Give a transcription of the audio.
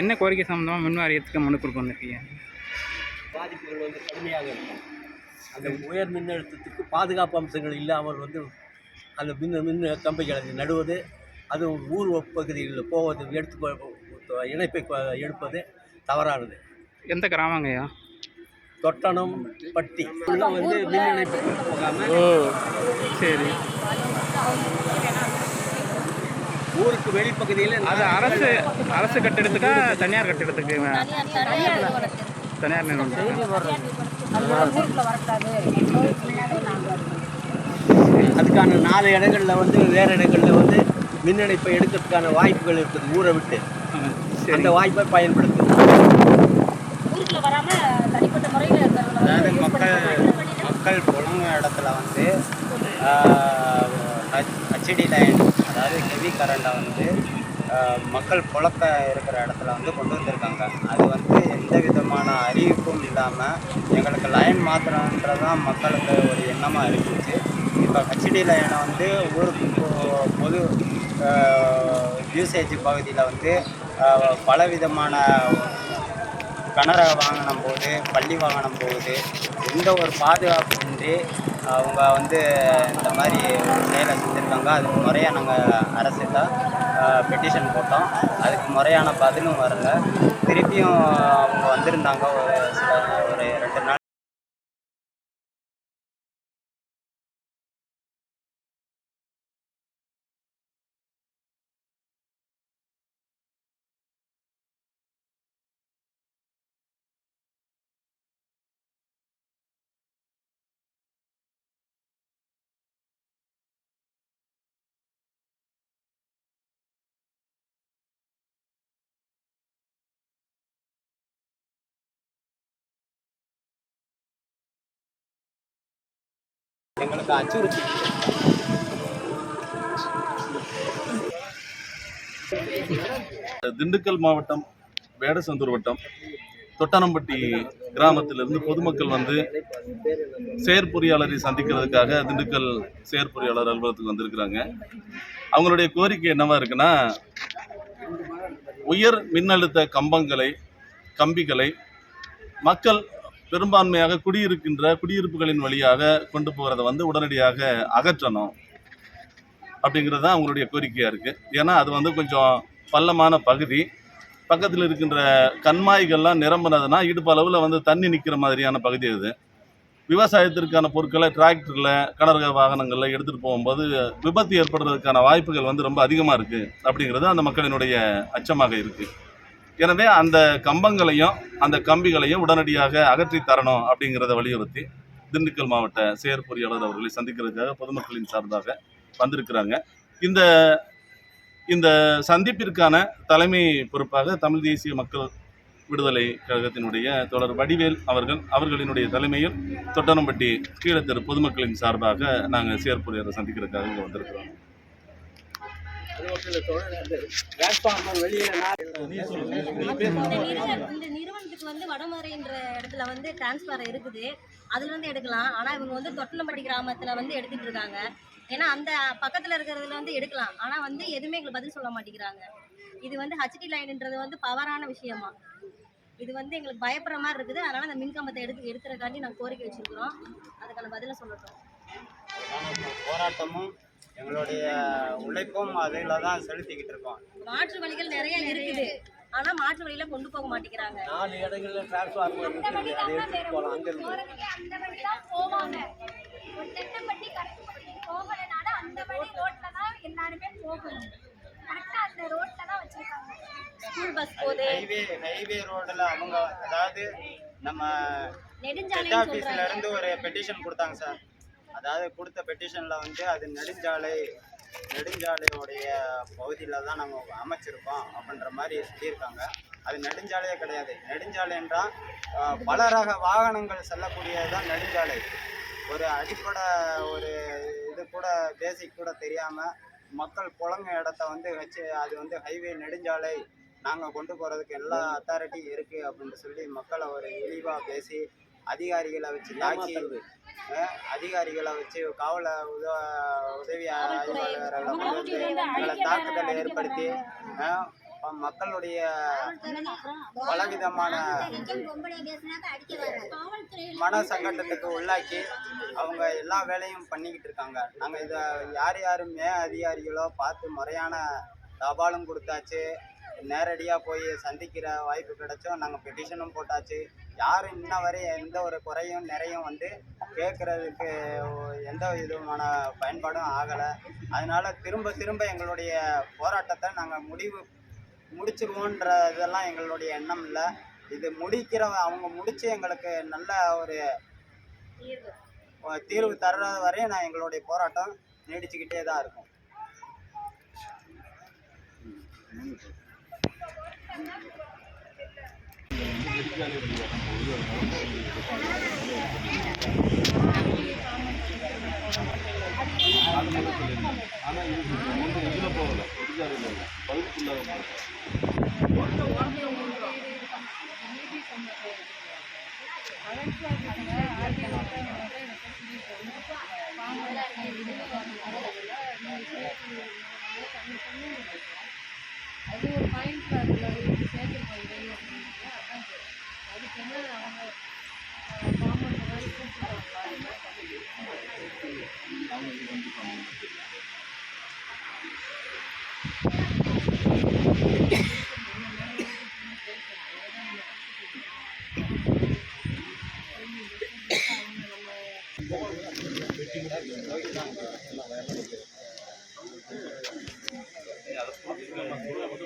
என்ன கோரிக்கை சம்மந்தமாக மின் வாரியத்துக்கு மனு கொடுக்க வந்திருக்கீங்க பாதிப்புகள் வந்து கடுமையாக இருக்கும். அந்த உயர் மின்னழுத்தத்துக்கு பாதுகாப்பு அம்சங்கள் இல்லாமல் வந்து அந்த மின் மின் கம்பிகளை நடுவது அது ஊர் பகுதிகளில் போவது எடுத்து இணைப்பை எடுப்பது தவறானது. எந்த கிராமங்கய்யா தொட்டணம் பட்டி. உள்ள வந்து மின் இணைப்பு போகாமல் ஓ சரி. ஊருக்கு வெளிப்பகுதியில் அது அரசு அரசு கட்டிடத்துக்கா தனியார் கட்டிடத்துக்கு தனியார் நிறுவனம். அதுக்கான நாலு இடங்களில் வந்து வேறு இடங்களில் வந்து மின் இணைப்பை எடுக்கிறதுக்கான வாய்ப்புகள் இருக்குது ஊரை விட்டு. அந்த வாய்ப்பை பயன்படுத்தும் ஊருக்குள்ள வராம தனிப்பட்ட முறையில் இருக்கிறவங்க அதாவது மக்கள் மக்கள் புழங்க இடத்துல வந்து ஹச்டி லைன் அதாவது ஹெவி கரண்டை வந்து மக்கள் புழக்க இருக்கிற இடத்துல வந்து கொண்டு வந்திருக்காங்க. அது வந்து எந்த விதமான அறிவிப்பும் இல்லாமல் எங்களுக்கு லைன் மாத்திரன்றதான் மக்களுக்கு ஒரு எண்ணமாக இருந்துச்சு. இப்போ ஹச்டி லைனை வந்து ஊருக்கு பொது யூசேஜ் பகுதியில் வந்து பல பலவிதமான கனரக வாகனம் போகுது பள்ளி வாகனம் போகுது. எந்த ஒரு பாதுகாப்பு இன்றி அவங்க வந்து இந்த மாதிரி ஒரு செயலை செஞ்சுருக்காங்க. அதுக்கு முறையாக நாங்கள் அரசிட்ட பெட்டிஷன் போட்டோம். அதுக்கு முறையான பதிலும் வரல. திருப்பியும் அவங்க வந்திருந்தாங்க. ஒரு சில ஒரு ரெண்டு நாள் எங்களுக்கு அச்சுறுத்தி. திண்டுக்கல் மாவட்டம் வேடசந்தூர் வட்டம் தொட்டானம்பட்டி கிராமத்திலிருந்து பொதுமக்கள் வந்து செயற்பொறியாளரை சந்திக்கிறதுக்காக திண்டுக்கல் செயற்பொறியாளர் அலுவலகத்துக்கு வந்திருக்கிறாங்க. அவங்களுடைய கோரிக்கை என்னவா இருக்குன்னா உயர் மின்னழுத்த கம்பங்களை கம்பிகளை மக்கள் பெரும்பான்மையாக குடியிருக்கின்ற குடியிருப்புகளின் வழியாக கொண்டு போகிறத வந்து உடனடியாக அகற்றணும் அப்படிங்கிறது தான் அவங்களுடைய கோரிக்கையாக இருக்குது ஏன்னா அது வந்து கொஞ்சம் பள்ளமான பகுதி. பக்கத்தில் இருக்கின்ற கண்மாய்கள்லாம் நிரம்பினதுன்னா இடுப்பு அளவில் வந்து தண்ணி நிற்கிற மாதிரியான பகுதி அது. விவசாயத்திற்கான பொருட்களை டிராக்டரில் கனரக வாகனங்களில் எடுத்துகிட்டு போகும்போது விபத்து ஏற்படுறதுக்கான வாய்ப்புகள் வந்து ரொம்ப அதிகமாக இருக்குது அப்படிங்கிறது அந்த மக்களினுடைய அச்சமாக இருக்குது எனவே அந்த கம்பங்களையும் அந்த கம்பிகளையும் உடனடியாக அகற்றி தரணும் அப்படிங்கிறத வலியுறுத்தி திண்டுக்கல் மாவட்ட செயற்பொறியாளர் அவர்களை சந்திக்கிறதுக்காக பொதுமக்களின் சார்பாக வந்திருக்கிறாங்க. இந்த இந்த சந்திப்பிற்கான தலைமை பொறுப்பாக தமிழ் தேசிய மக்கள் விடுதலை கழகத்தினுடைய தொடர் வடிவேல் அவர்கள் அவர்களினுடைய தலைமையில் தொட்டனம்பட்டி கீழத்தெரு பொதுமக்களின் சார்பாக நாங்கள் செயற்பொறியாளர் சந்திக்கிறதுக்காக இங்கே வந்திருக்கிறோம். இந்த நிறுவனம் இந்த நிறுவனத்துக்கு வந்து வடமறைன்ற இடத்துல வந்து டிரான்ஸ்ஃபார் இருக்குது. அதுல இருந்து எடுக்கலாம். ஆனா இவங்க வந்து தொட்டிலம்பட்டி கிராமத்துல வந்து எடுத்துட்டு இருக்காங்க. ஏன்னா அந்த பக்கத்துல இருக்கிறதுல வந்து எடுக்கலாம். ஆனா வந்து எதுவுமே எங்களுக்கு பதில் சொல்ல மாட்டேங்கிறாங்க. இது வந்து ஹச்டி லைன்ன்றது வந்து பவரான விஷயமா. இது வந்து எங்களுக்கு பயப்படுற மாதிரி இருக்குது. அதனால அந்த மின்கம்பத்தை எடுத்து எடுக்கிறக்காண்டி நாங்கள் கோரிக்கை வச்சிருக்கிறோம். அதுக்கான பதிலை சொல்லட்டும். போராட்டமும் எங்களுடைய உழைப்பும் அதில் தான் செலுத்திக்கிட்டு இருக்கோம். மாற்று வழிகள் நிறைய இருக்குது. ஆனா மாற்று வழியில கொண்டு போக மாட்டேங்கிறாங்க. நாலு இடங்களில் டிரான்ஸ்ஃபார்மர் இருக்குது அதை எடுத்துட்டு போகலாம். அங்கேருந்து அந்த வழி தான் போவாங்க. ஒரு தென்னம்பட்டி கருப்புப்பட்டி போகலைனால அந்த வழி ரோட்ல தான் எல்லாருமே போகணும். கரெக்டா அந்த ரோட்ல தான் வச்சிருக்காங்க. ஸ்கூல் பஸ் போகுது ஹைவே ஹைவே ரோடில் அவங்க அதாவது நம்ம ஆஃபீஸ்ல சொல்றாங்க இருந்து ஒரு பெட்டிஷன் கொடுத்தாங்க சார். அதாவது கொடுத்த பெட்டிஷன்ல வந்து அது நெடுஞ்சாலை நெடுஞ்சாலையோடைய பகுதியில் தான் நம்ம அமைச்சிருக்கோம் அப்படின்ற மாதிரி சொல்லியிருக்காங்க. அது நெடுஞ்சாலையே கிடையாது. நெடுஞ்சாலை என்றால் பல ரக வாகனங்கள் செல்லக்கூடியது தான் நெடுஞ்சாலை. ஒரு அடிப்படை ஒரு இது கூட பேசிக் கூட தெரியாமல் மக்கள் புழங்க இடத்த வந்து வச்சு அது வந்து ஹைவே நெடுஞ்சாலை நாங்கள் கொண்டு போகிறதுக்கு எல்லா அத்தாரிட்டியும் இருக்குது அப்படின்னு சொல்லி மக்களை ஒரு இழிவாக பேசி அதிகாரிகளை வச்சு தாக்கி அதிகாரிகளை வச்சு காவல உத உதவி ஆய்வாளர்களை வந்து தாக்குதல் ஏற்படுத்தி மக்களுடைய பலவிதமான மன சங்கடத்துக்கு உள்ளாக்கி அவங்க எல்லா வேலையும் பண்ணிக்கிட்டு இருக்காங்க. நாங்கள் இதை யார் யார் மே அதிகாரிகளோ பார்த்து முறையான தபாலும் கொடுத்தாச்சு நேரடியாக போய் சந்திக்கிற வாய்ப்பு கிடைச்சோம் நாங்கள் பெட்டிஷனும் போட்டாச்சு. யாரும் இன்ன வரை எந்த ஒரு குறையும் நிறையும் வந்து கேட்குறதுக்கு எந்த விதமான பயன்பாடும் ஆகலை. அதனால் திரும்ப திரும்ப எங்களுடைய போராட்டத்தை நாங்கள் முடிவு முடிச்சிருவோன்ற இதெல்லாம் எங்களுடைய எண்ணம் இல்லை. இது முடிக்கிற அவங்க முடித்து எங்களுக்கு நல்ல ஒரு தீர்வு தர்ற வரையும் நான் எங்களுடைய போராட்டம் நீடிச்சுக்கிட்டே தான் இருக்கும். ஆனால் இது வந்து இதில் போகல எதிர்காலில் இல்லை பகுதிக்குள்ளாக அது ஒரு பாயிண்ட்ல அதில் சேர்த்து சேர்த்துருப்பாங்க வெளியே அதான் அதுக்கு என்ன அவங்க காமன் மாதிரி கூப்பிடுவாங்களா? அவங்க இது வந்து 嗯。